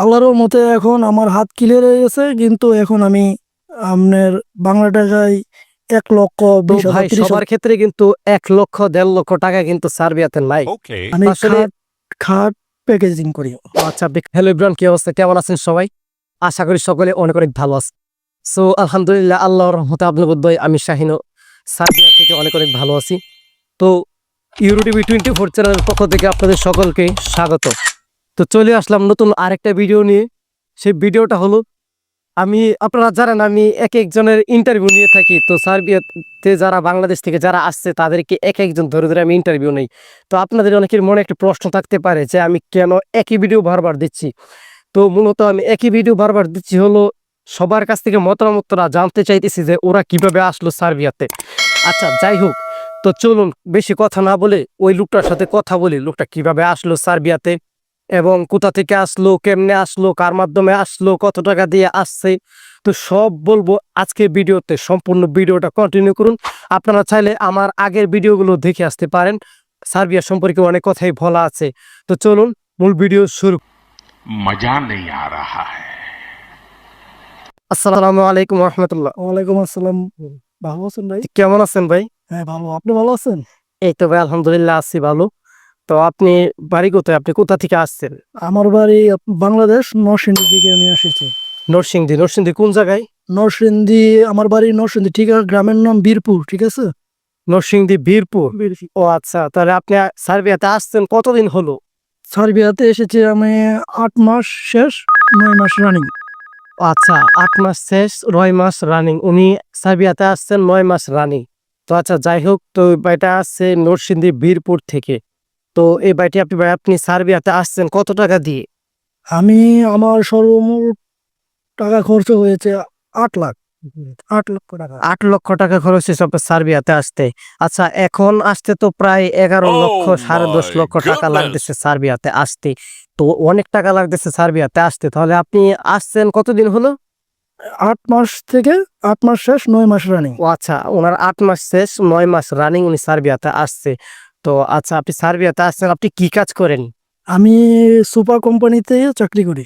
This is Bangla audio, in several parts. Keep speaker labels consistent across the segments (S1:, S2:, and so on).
S1: আল্লাহর মতে এখন আমার হাত ক্লিয়ার হয়ে গেছে কিন্তু এখন আমি আপনার বাংলা টাকায় এক লক্ষ
S2: ভাই সবার ক্ষেত্রে কিন্তু এক লক্ষ দেড় লক্ষ টাকা কিন্তু সার্বিয়াতে নাই।
S1: আমি খাট খাট প্যাকেজিং করি।
S2: আচ্ছা হ্যালো ইব্রান কি অবস্থা? কেমন আছেন সবাই? আশা করি সকলে অনেক অনেক ভালো আছে সো আলহামদুলিল্লাহ আল্লাহর রহমতে আপনার বোধহয় আমি শাহিনও সার্বিয়া থেকে অনেক অনেক ভালো আছি। তো ইউরো টিভি টোয়েন্টি ফোর চ্যানেলের পক্ষ থেকে আপনাদের সকলকে স্বাগত। তো চলে আসলাম নতুন আরেকটা ভিডিও নিয়ে। সেই ভিডিওটা হলো, আমি, আপনারা জানেন আমি এক একজনের ইন্টারভিউ নিয়ে থাকি। তো সার্বিয়াতে যারা বাংলাদেশ থেকে যারা আসছে, তাদেরকে এক একজন ধরে ধরে আমি ইন্টারভিউ নেই। তো আপনাদের অনেকের মনে একটা প্রশ্ন থাকতে পারে যে, আমি কেন একই ভিডিও বারবার দিচ্ছি? তো মূলত আমি একই ভিডিও বারবার দিচ্ছি হলো, সবার কাছ থেকে মতামতরা জানতে চাইতেছি যে, ওরা কীভাবে আসলো সার্বিয়াতে। আচ্ছা যাই হোক, তো চলুন, বেশি কথা না বলে ওই লোকটার সাথে কথা বলি, লোকটা কীভাবে আসলো সার্বিয়াতে। এবং কোথা থেকে আসলো কেমনে আসলো কার মাধ্যমে আসলো কত টাকা দিয়ে আসছে তো সব বলব আজকে ভিডিওতে। সম্পূর্ণ ভিডিওটা কন্টিনিউ করুন। আপনারা চাইলে আমার আগের ভিডিওগুলো দেখে আসতে পারেন। সার্বিয়া সম্পর্কে অনেক কথাই বলা আছে। তো চলুন মূল ভিডিও শুরু।
S3: মজা নেই আ
S2: আসসালামু আলাইকুম রহমতুল্লাহ।
S1: ওয়ালাইকুম আসসালাম। ভালো আছেন ভাই?
S2: কেমন আছেন ভাই?
S1: হ্যাঁ ভালো। আপনি ভালো আছেন?
S2: এই তো ভাই আলহামদুলিল্লাহ আছি ভালো। তো আপনি বাড়ি কোথায়? আপনি কোথা থেকে আসছেন?
S1: আমার বাড়ি বাংলাদেশ নরসিংদী থেকে আমি এসেছি।
S2: নরসিংদী নরসিংদী কোন জায়গায়?
S1: নরসিংদী আমার বাড়ি নরসিংদী ঠিক আছে গ্রামের নাম বীরপুর ঠিক আছে?
S2: নরসিংদী বীরপুর? ও আচ্ছা তাহলে আপনি সার্বিয়াতে আসছেন কতদিন হলো?
S1: সার্বিয়াতে এসেছি আমি আট মাস শেষ নয় মাস রানিং
S2: আচ্ছা আট মাস শেষ নয় মাস রানিং উনি সার্বিয়াতে আসছেন নয় মাস রানিং তো আচ্ছা যাই হোক তো বাড়িটা আসছে নরসিংদী বীরপুর থেকে। তো এই বাড়িটি আপনি আপনি সার্বিয়াতে আসছেন কত টাকা দিয়ে?
S1: আমি আমার সর্বমোট টাকা খরচ হয়েছে আট লাখ। আট লক্ষ টাকা।
S2: আট লক্ষ টাকা খরচ হয়েছে আপনার সার্বিয়াতে আসতে। আচ্ছা এখন আসতে তো প্রায় এগারো
S3: Oh
S2: লক্ষ সাড়ে দশ লক্ষ টাকা লাগতেছে সার্বিয়াতে আসতে। তো অনেক টাকা লাগতেছে সার্বিয়াতে আসতে। তাহলে আপনি আসছেন কতদিন হলো?
S1: আট মাস থেকে আট মাস শেষ নয় মাস রানিং
S2: ও আচ্ছা ওনার আট মাস শেষ নয় মাস রানিং উনি সার্বিয়াতে আসছে। তো আচ্ছা আপনি সার্বিয়াতে আসছেন আপনি কি কাজ করেন?
S1: আমি সুপার কোম্পানিতে চাকরি করি.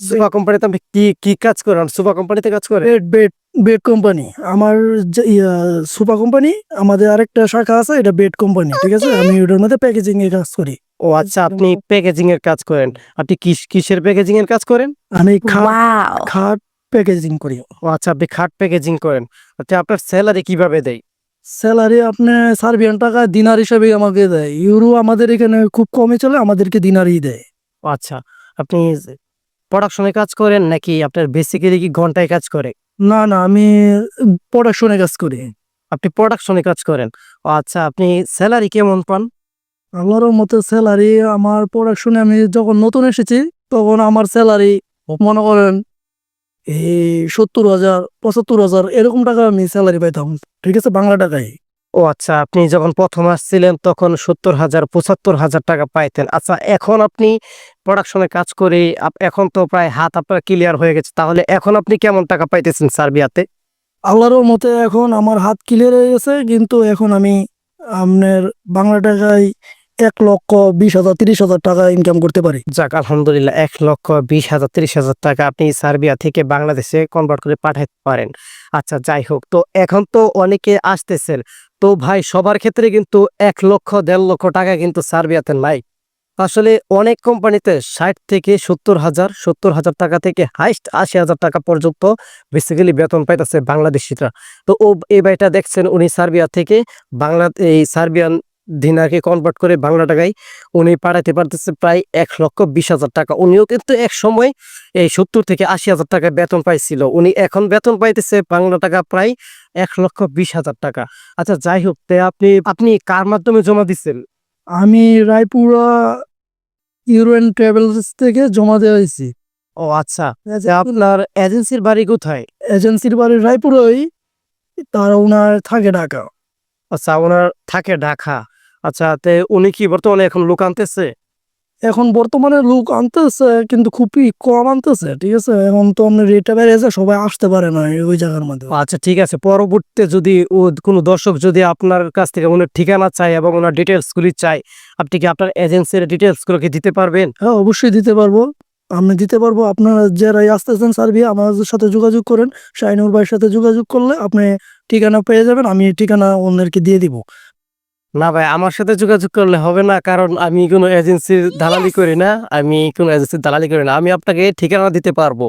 S2: সুপা কোম্পানিতে আপনি কি কি কাজ করেন? সুপা কোম্পানিতে কাজ করেন?
S1: Bed bed bed company. আমার সুপার কোম্পানি আমাদের আরেকটা শাখা আছে এটা বেড কোম্পানি ঠিক আছে? আমি ওটার মধ্যে প্যাকেজিং এর কাজ করি।
S2: ও আচ্ছা আপনি প্যাকেজিং এর কাজ করেন। আপনি কিস- কিসের প্যাকেজিং এর কাজ করেন?
S1: আমি খাট খাট প্যাকেজিং করি।
S2: ও আচ্ছা আপনি খাট প্যাকেজিং করেন। আচ্ছা আপনার স্যালারি কীভাবে দেয়?
S1: স্যালারি আপনি সার্বিয়ান টাকা দিনার হিসাবে আমাকে দেয়। ইউরো আমাদের এখানে খুব কমে চলে আমাদেরকে দিনারই দেয়।
S2: আচ্ছা আপনি প্রোডাকশনে কাজ করেন নাকি আপনার বেসিক্যালি কি ঘন্টায় কাজ করে?
S1: না না আমি প্রোডাকশনে কাজ করি।
S2: আপনি প্রোডাকশনে কাজ করেন। আচ্ছা আপনি স্যালারি কেমন পান?
S1: আল্লাহর মতো স্যালারি আমার প্রোডাকশনে আমি যখন নতুন এসেছি তখন আমার স্যালারি মনে করেন এই সত্তর হাজার পঁচাত্তর হাজার এরকম টাকা আমি স্যালারি পাইতাম ঠিক আছে? বাংলা টাকায়।
S2: ও আচ্ছা আপনি যখন প্রথম আসছিলেন তখন সত্তর হাজার পঁচাত্তর হাজার টাকা পাইতেন। আচ্ছা এখন আপনি প্রোডাকশনে কাজ করে এখন তো প্রায় হাত আপনার ক্লিয়ার হয়ে গেছে। তাহলে এখন আপনি কেমন টাকা পাইতেছেন সার্বিয়াতে?
S1: আল্লাহর মতে এখন আমার হাত ক্লিয়ার হয়ে গেছে কিন্তু এখন আমি আপনার বাংলা টাকায় এক লক্ষ বিশ হাজার, তিরিশ হাজার টাকা ইনকাম করতে পারি।
S2: যাক, আলহামদুলিল্লাহ, এক লক্ষ বিশ হাজার, তিরিশ হাজার টাকা আপনি সার্বিয়া থেকে বাংলাদেশে কনভার্ট করে পাঠাতে পারেন। আচ্ছা যাই হোক, তো এখন তো অনেকে আসতেছেন। তো ভাই, সবার ক্ষেত্রে কিন্তু এক লক্ষ, দেড় লক্ষ টাকা কিন্তু সার্বিয়াতে নাই। আসলে অনেক কোম্পানিতে ষাট থেকে সত্তর হাজার সত্তর হাজার টাকা থেকে হাইস্ট আশি হাজার টাকা পর্যন্ত বেসিক্যালি বেতন পাইতেছে বাংলাদেশিরা। তো ও, এই ভাইটা দেখছেন, উনি সার্বিয়া থেকে বাংলা, এই সার্বিয়ান দিনারকে কনভার্ট করে বাংলা টাকায় উনি পাঠাতে পারতেছে প্রায় এক লক্ষ বিশ হাজার টাকা। উনিও কিন্তু এক সময় এই সত্তর থেকে আশি হাজার টাকা বেতন পাইছিল। উনি এখন বেতন পাইতেছে বাংলা টাকা প্রায় এক লক্ষ বিশ হাজার টাকা। আচ্ছা যাই হোক তে আপনি আপনি কার মাধ্যমে জমা দিচ্ছেন
S1: আমি রায়পুরা ইউরোন ট্রাভেলস থেকে জমা দেওয়া হয়েছি।
S2: ও আচ্ছা। তে আপনার এজেন্সির বাড়ি কোথায়?
S1: এজেন্সির বাড়ি রায়পুরই। তারা ওনার থাকে ঢাকা।
S2: আচ্ছা ওনার থাকে ঢাকা। আচ্ছা তে উনি কি বর্তমানে এখন লোক আনতেছে?
S1: এখন বর্তমানে লোক আনতেছে কিন্তু খুবই কম আনতেছে ঠিক আছে? এখন তো আপনার রেটটা বেড়েছে সবাই আসতে পারে না ওই জায়গার মধ্যে।
S2: আচ্ছা ঠিক আছে। পরবর্তীতে যদি ও কোনো দর্শক যদি আপনার কাছ থেকে ওনার ঠিকানা চাই এবং ওনার ডিটেলস গুলি চাই আপনি কি আপনার এজেন্সির ডিটেলস গুলোকে দিতে পারবেন?
S1: হ্যাঁ অবশ্যই দিতে পারব। আমি দিতে পারব। আপনারা যারাই আসতেছেন সার্বিয়া আমাদের সাথে যোগাযোগ করেন। শাহিনুর ভাইয়ের সাথে যোগাযোগ করলে আপনি ঠিকানা পেয়ে যাবেন আমি ঠিকানা অন্যদেরকে দিয়ে দিব।
S2: না ভাই আমার সাথে যোগাযোগ করলে হবে না কারণ আমি কোনো এজেন্সির দালালি করি না আমি কোনো এজেন্সির দালালি করি না। আমি আপনাকে ঠিকানা দিতে পারব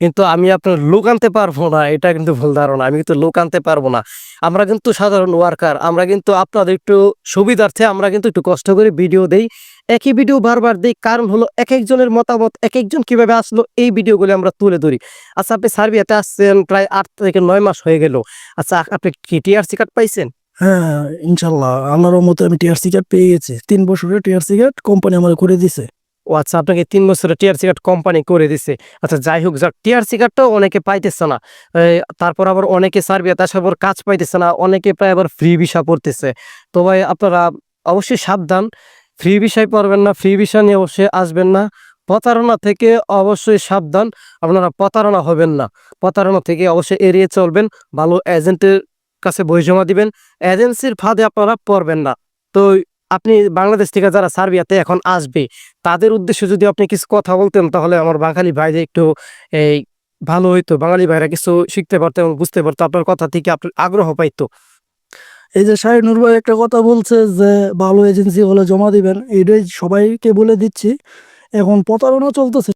S2: কিন্তু আমি আপনার লোক আনতে পারব না এটা কিন্তু ভুল ধারণা আমি কিন্তু লোক আনতে পারব না। আমরা কিন্তু সাধারণ ওয়ার্কার আমরা কিন্তু আপনাদের একটু সুবিধার্থে আমরা কিন্তু একটু কষ্ট করে ভিডিও দেই একই ভিডিও বারবার দিই কারণ হলো এক একজনের মতামত এক একজন কীভাবে আসলো এই ভিডিওগুলো আমরা তুলে ধরি। আচ্ছা আপনি সার্বিয়াতে আসছেন প্রায় আট থেকে নয় মাস হয়ে গেল। আচ্ছা আপনি কি টিআরসি কার্ড পাইছেন?
S1: হ্যাঁ ইনশাল্লাহ। আল্লাহর মতো আমি টিআরসি কার্ড পেয়ে গেছি। তিন বছরের টিআরসি কার্ড কোম্পানি আমার করে দিছে।
S2: ও আচ্ছা আপনাকে তিন বছরের টিআরসি কার্ড কোম্পানি করে দিছে। আচ্ছা যাই হোক, যাক টিআরসি কার্ডটাও অনেকে পাইতেছে না। তারপর আবার অনেকে সার্বিয়াতে আসার পর কাজ পাইতেছে না, অনেকে প্রায় আবার ফ্রি ভিসা পড়তেছে। তো ভাই, আপনারা অবশ্যই সাবধান। ফ্রি ভিসায় পড়বেন না ফ্রি ভিসা নিয়ে অবশ্যই আসবেন না। প্রতারণা থেকে অবশ্যই সাবধান। আপনারা প্রতারণা হবেন না। প্রতারণা থেকে অবশ্যই এড়িয়ে চলবেন। ভালো এজেন্টের কাছে বই জমা দিবেন। এজেন্সির ফাঁদে আপনারা পড়বেন না। তো আপনি বাংলাদেশ থেকে যারা সার্বিয়াতে এখন আসবে, তাদের উদ্দেশ্যে যদি আপনি কিছু কথা বলতেন, তাহলে আমার বাঙালি ভাইদের একটু এই ভালো হইতো। বাঙালি ভাইরা কিছু শিখতে পারতো এবং বুঝতে পারতো, আপনার কথা থেকে আপনার আগ্রহ পাইতো।
S1: এই যে শাহিনুর ভাই একটা কথা বলছে যে, ভালো এজেন্সি হলে জমা দিবেন। এটাই সবাইকে বলে দিচ্ছি। এখন প্রতারণা চলতেছে